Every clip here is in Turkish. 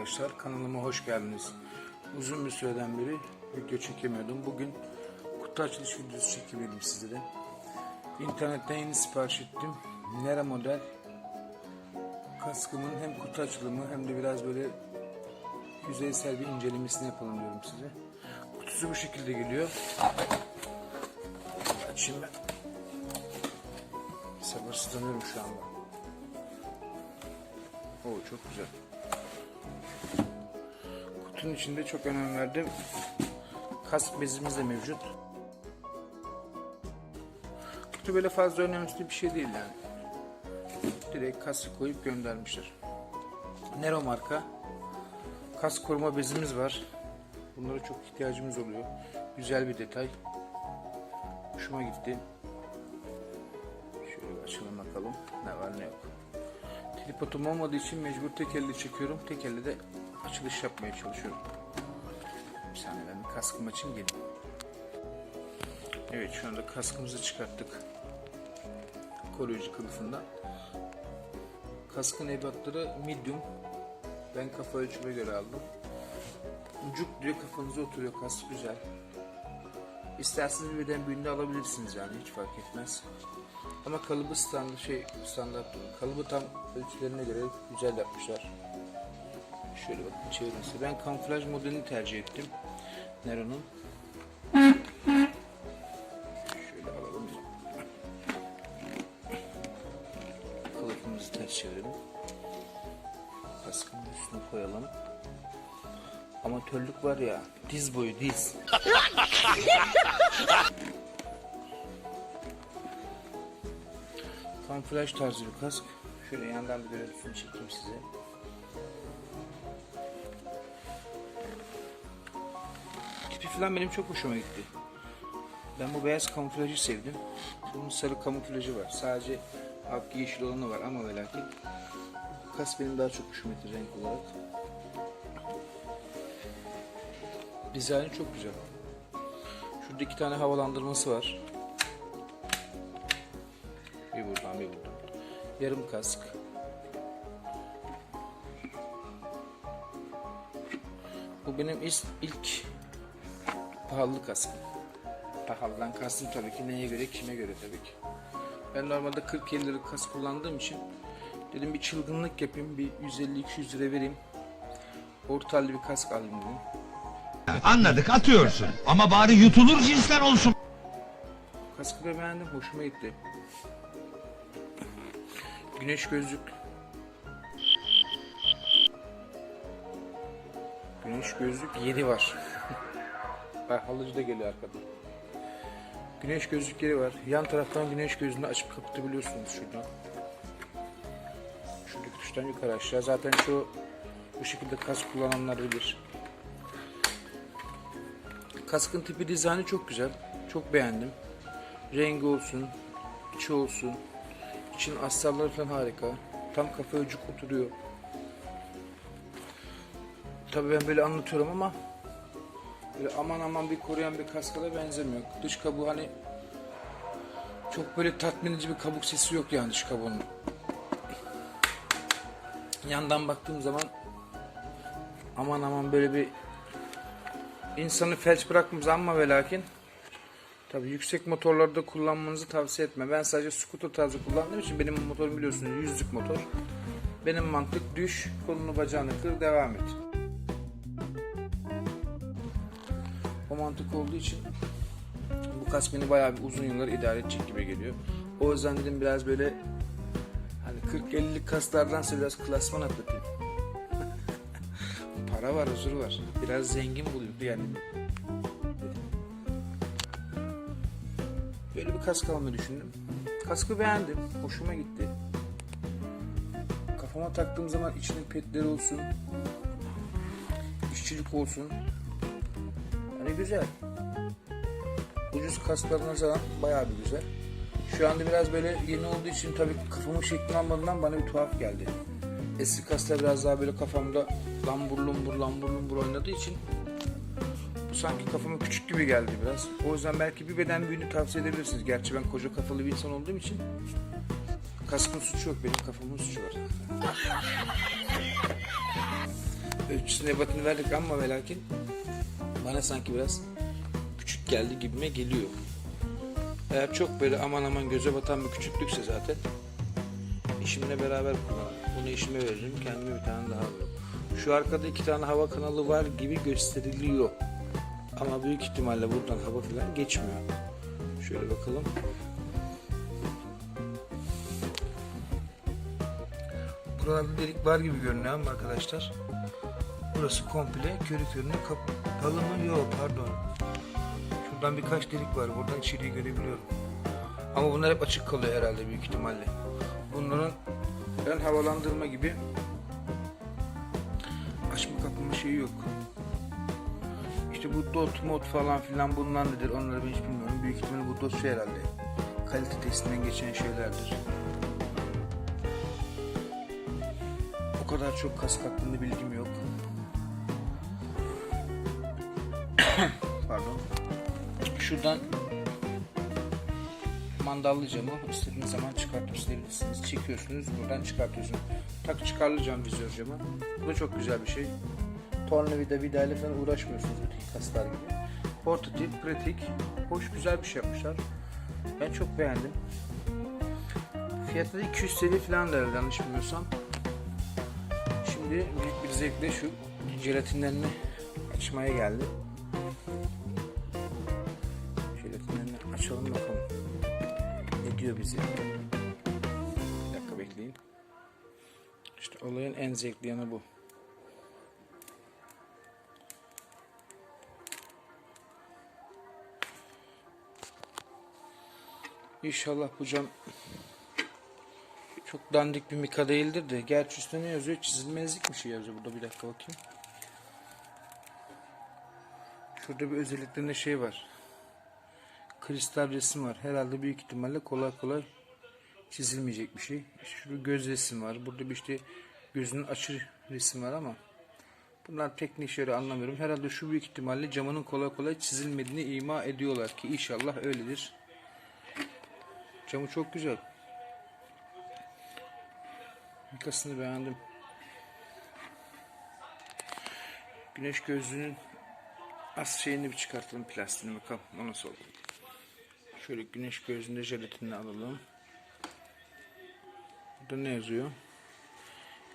arkadaşlar. Kanalıma hoş geldiniz. Uzun bir süreden beri video çekemiyordum. Bugün kutu açılış videosu çekebildim sizlere. İnternetten yeni sipariş ettim. Nera model kaskımın hem kutu açılımı hem de biraz böyle yüzeysel bir incelemesini yapalım diyorum size. Kutusu bu şekilde geliyor. Açayım ben. Sabırsızlanıyorum şu anda. Oo çok güzel. Kutunun içinde çok önem verdim. Kask bezimiz de mevcut. Kutu böyle fazla önemli bir şey değil yani. Direkt kaskı koyup göndermişler. Nero marka. Kask koruma bezimiz var. Bunlara çok ihtiyacımız oluyor. Güzel bir detay. Hoşuma gitti. Şöyle açalım bakalım. Ne var ne yok. Tripodum olmadığı için mecbur tek elle çekiyorum. Tek elle de açılış yapmaya çalışıyorum. Bir saniye ben bir kaskımı açayım gelin. Evet şu anda kaskımızı çıkarttık. Koruyucu kılıfından. Kaskın ebatları medium. Ben kafa ölçüme göre aldım. Cuk diyor kafanıza oturuyor kask güzel. İsterseniz bir beden büyüğünde alabilirsiniz yani hiç fark etmez. Ama kalıbı standart şey standart. Kalıbı tam ölçülerine göre güzel yapmışlar. Şöyle bakın çevirmesi. Ben kamuflaj modelini tercih ettim. Nero'nun. Şöyle alalım. Kılıfımızı ters çevirelim. Kaskın üstüne koyalım. Amatörlük var ya diz boyu diz. Kamuflaj tarzı bir kask. Şöyle yandan bir görüntüsünü çekeyim size. Falan benim çok hoşuma gitti. Ben bu beyaz kamuflajı sevdim. Bunun sarı kamuflajı var. Sadece ak yeşil olanı var ama ve lakin bu kask benim daha çok hoşuma gitti renk olarak. Dizaynı çok güzel. Şurada iki tane havalandırması var. Bir buradan bir buradan. Yarım kask. Bu benim ilk, ilk pahalı kaskım. Pahalıdan kastım tabii ki neye göre kime göre tabii ki. Ben normalde 40 liralık kask kullandığım için dedim bir çılgınlık yapayım bir 150-200 lira vereyim. Orta halli bir kask alayım dedim. Anladık atıyorsun. Ama bari yutulur cinsten olsun. Kaskı da beğendim, hoşuma gitti. Güneş gözlük. Güneş gözlük 7 var. Halıcı da geliyor arkadan. Güneş gözlükleri var. Yan taraftan güneş gözlüğünü açıp kapatabiliyorsunuz şuradan. Şuradaki tuştan yukarı aşağı. Zaten şu bu şekilde kask kullananlar bilir. Kaskın tipi dizaynı çok güzel. Çok beğendim. Rengi olsun, içi olsun. İçin astarları falan harika. Tam kafa öcük oturuyor. Tabii ben böyle anlatıyorum ama böyle aman aman bir koruyan bir kaska da benzemiyor. Dış kabuğu hani çok böyle tatmin edici bir kabuk sesi yok yani dış kabuğunun. Yandan baktığım zaman aman aman böyle bir insanı felç bırakmaz ama ve lakin tabi yüksek motorlarda kullanmanızı tavsiye etme. Ben sadece scooter tarzı kullandığım için benim motorum biliyorsunuz yüzlük motor. Benim mantık düş, kolunu bacağını kır, devam et. O mantık olduğu için bu kask beni bayağı bir uzun yıllar idare edecek gibi geliyor. O yüzden dedim biraz böyle hani 40-50'lik kasklardansa biraz klasman atlatayım. Para var, huzur var. Biraz zengin buluyordu yani. Böyle bir kask almayı düşündüm. Kaskı beğendim. Hoşuma gitti. Kafama taktığım zaman içinin petleri olsun. işçilik olsun. Güzel. Ucuz kasklara nazaran bayağı bir güzel. Şu anda biraz böyle yeni olduğu için tabii kafamın şeklini almadığından bana bir tuhaf geldi. Eski kaslar biraz daha böyle kafamda lambur lumbur lambur lumbur oynadığı için sanki kafama küçük gibi geldi biraz. O yüzden belki bir beden büyüğünü tavsiye edebilirsiniz. Gerçi ben koca kafalı bir insan olduğum için kaskın suçu yok. Benim kafamın suçu var. ölçüsüne batını verdik ama ve lakin bana sanki biraz küçük geldi gibime geliyor. Eğer çok böyle aman aman göze batan bir küçüklükse zaten işimle beraber kullanırım. Bunu işime veririm. Kendime bir tane daha alırım. Şu arkada iki tane hava kanalı var gibi gösteriliyor. Ama büyük ihtimalle buradan hava falan geçmiyor. Şöyle bakalım. Buralarda delik var gibi görünüyor ama arkadaşlar. Burası komple körü körüne kapalı mı? Yok pardon. Şuradan birkaç delik var. Buradan içeriği görebiliyorum. Ama bunlar hep açık kalıyor herhalde büyük ihtimalle. Bunların ön havalandırma gibi açma kapama şeyi yok. İşte bu dot mod falan filan bunlar nedir onları ben hiç bilmiyorum. Büyük ihtimalle bu dot şey herhalde. Kalite testinden geçen şeylerdir. O kadar çok kask hakkında bilgim yok. Pardon. Şuradan mandallı camı istediğiniz zaman çıkartıp silebilirsiniz. Çekiyorsunuz buradan çıkartıyorsunuz. Tak çıkarlı cam vizör camı. Bu da çok güzel bir şey. Tornavida vidayla falan uğraşmıyorsunuz öteki kaslar gibi. Portatif, pratik, hoş güzel bir şey yapmışlar. Ben çok beğendim. Fiyatı da 200 TL falan da yanlış bilmiyorsam. Şimdi büyük bir zevkle şu jelatinlerini açmaya geldi. Açalım bakalım. Ne diyor bize? Bir dakika bekleyin. İşte olayın en zevkli yanı bu. İnşallah bu cam çok dandik bir mika değildir de. Gerçi üstte ne yazıyor? Çizilmezlik bir şey yazıyor. Burada bir dakika bakayım. Şurada bir özelliklerinde şey var. Kristal resim var. Herhalde büyük ihtimalle kolay kolay çizilmeyecek bir şey. Şurada göz resim var. Burada bir işte gözünün açı resim var ama bunlar teknik şeyleri anlamıyorum. Herhalde şu büyük ihtimalle camının kolay kolay çizilmediğini ima ediyorlar ki inşallah öyledir. Camı çok güzel. Mikasını beğendim. Güneş gözlüğünün az şeyini bir çıkartalım plastiğini bakalım o nasıl oldu. Şöyle güneş gözlüğünde jelatinini alalım. Burada ne yazıyor?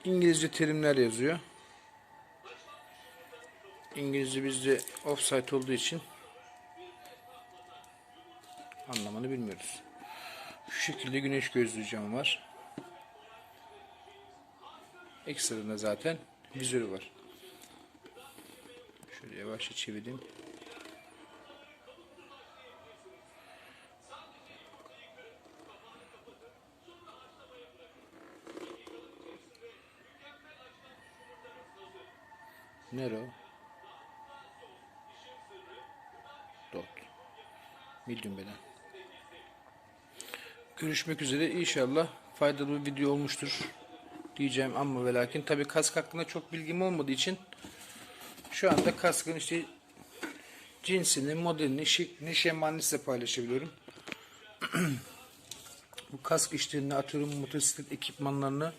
İngilizce terimler yazıyor. İngilizce bizde offsite olduğu için anlamını bilmiyoruz. Şu şekilde güneş gözlüğü cam var. Ekstradan zaten vizörü var. Şöyle yavaşça çevireyim. Nero Dot Medium beden Görüşmek üzere. İnşallah faydalı bir video olmuştur diyeceğim ama ve lakin. Tabi kask hakkında çok bilgim olmadığı için şu anda kaskın işte cinsini, modelini, şeklini, şemalini size paylaşabiliyorum. Bu kask işlerini atıyorum motosiklet ekipmanlarını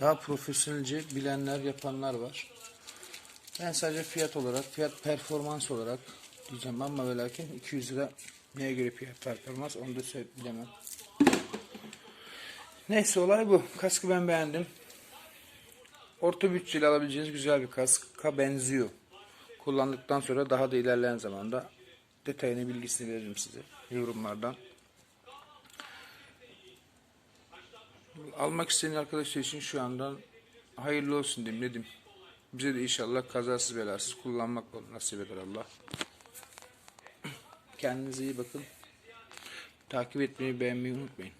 daha profesyonelce bilenler, yapanlar var. Ben sadece fiyat olarak, fiyat performans olarak diyeceğim ama ve lakin 200 lira neye göre fiyat performans onu da bilemem. Neyse olay bu. Kaskı ben beğendim. Orta bütçeli alabileceğiniz güzel bir kaska benziyor. Kullandıktan sonra daha da ilerleyen zamanda detayını bilgisini veririm size yorumlardan. Almak isteyen arkadaşlar için şu andan hayırlı olsun diyeyim. Bize de inşallah kazasız belasız kullanmak nasip eder Allah. Kendinize iyi bakın. Takip etmeyi beğenmeyi unutmayın.